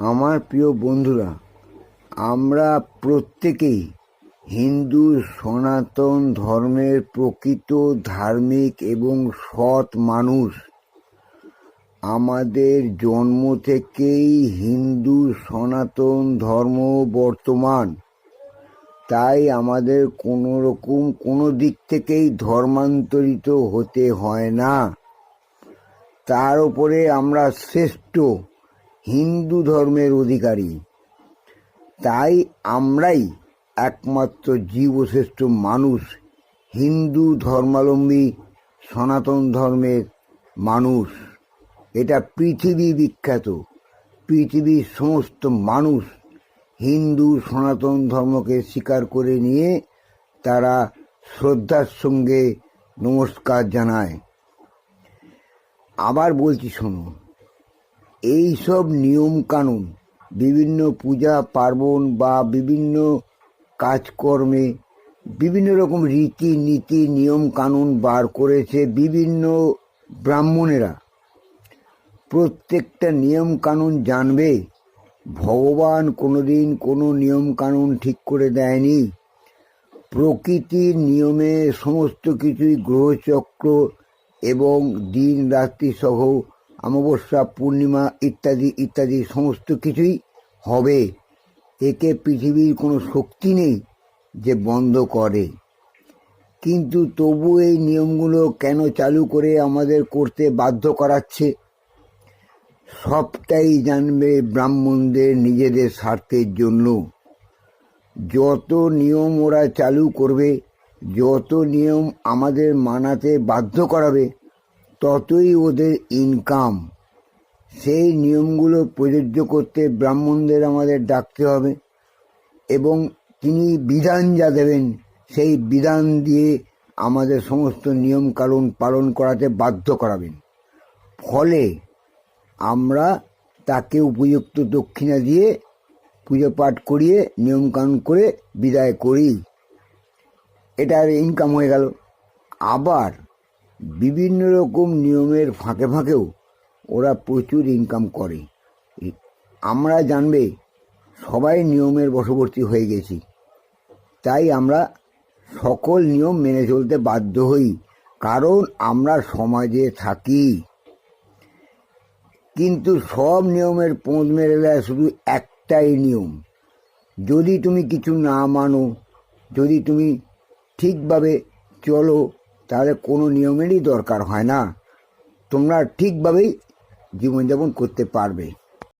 আমার প্রিয় বন্ধুরা, আমরা প্রত্যেকেই হিন্দু, সনাতন ধর্মের প্রকৃত, ধার্মিক এবং সৎ মানুষ। আমাদের জন্ম থেকেই হিন্দু, সনাতন ধর্ম বর্তমান। তাই আমাদের কোনো রকম কোনো দিক থেকেই ধর্মান্তরিত হতে হয় না। তার উপরে আমরা শ্রেষ্ঠ হিন্দু ধর্মের অধিকারী। তাই আমরাই একমাত্র জীবশ্রেষ্ঠ মানুষ, হিন্দু ধর্মাবলম্বী, সনাতন ধর্মের মানুষ। এটা পৃথিবী বিখ্যাত, পৃথিবীর সমস্ত মানুষ হিন্দু সনাতন ধর্মকে স্বীকার করে নিয়ে তারা শ্রদ্ধার সঙ্গে নমস্কার জানায়। আবার বলছি শোনো এই সব নিয়ম কানুন বিভিন্ন পূজা, পার্বণ বা বিভিন্ন কাজকর্মে বিভিন্ন রকম রীতি, নীতি নিয়ম কানুন বার করেছে বিভিন্ন ব্রাহ্মণেরা। প্রত্যেকটা নিয়ম কানুন জানবে, ভগবান কোনোদিন কোনো নিয়ম কানুন ঠিক করে দেয়নি। প্রকৃতির নিয়মে সমস্ত কিছুই গ্রহচক্র এবং দিন রাত্রি সহ অমাবস্যা, পূর্ণিমা ইত্যাদি ইত্যাদি সমস্ত কিছুই হবে। একে পৃথিবীর কোনো শক্তি নেই যে বন্ধ করে। কিন্তু তবু এই নিয়মগুলো কেন চালু করে আমাদের করতে বাধ্য করাচ্ছে? সবটাই জানবে ব্রাহ্মণদের নিজেদের স্বার্থের জন্য। যত নিয়ম ওরা চালু করবে, যত নিয়ম আমাদের মানাতে বাধ্য করাবে ততই ওদের ইনকাম সেই নিয়মগুলো প্রযোজ্য করতে ব্রাহ্মণদের আমাদের ডাকতে হবে এবং তিনি বিধান যা দেবেন, সেই বিধান দিয়ে আমাদের সমস্ত নিয়ম কানুন পালন করাতে বাধ্য করাবেন। ফলে আমরা তাকে উপযুক্ত দক্ষিণা দিয়ে পুজো পাঠ করিয়ে নিয়মকানুন করে বিদায় করি। এটার ইনকাম হয়ে গেল। আবার বিভিন্ন রকম নিয়মের ফাঁকে ফাঁকেও ওরা প্রচুর ইনকাম করে। আমরা জানবে সবাই নিয়মের বশবর্তী হয়ে গেছি। তাই আমরা সকল নিয়ম মেনে চলতে বাধ্য হই, কারণ আমরা সমাজে থাকি। কিন্তু সব নিয়মের পোঁদ মেরে দেয় শুধু একটাই নিয়ম। যদি তুমি কিছু না মানো, যদি তুমি ঠিকভাবে চলো তাহলে কোনো নিয়মেরই দরকার হয় না। তোমরা ঠিকভাবেই জীবনযাপন করতে পারবে।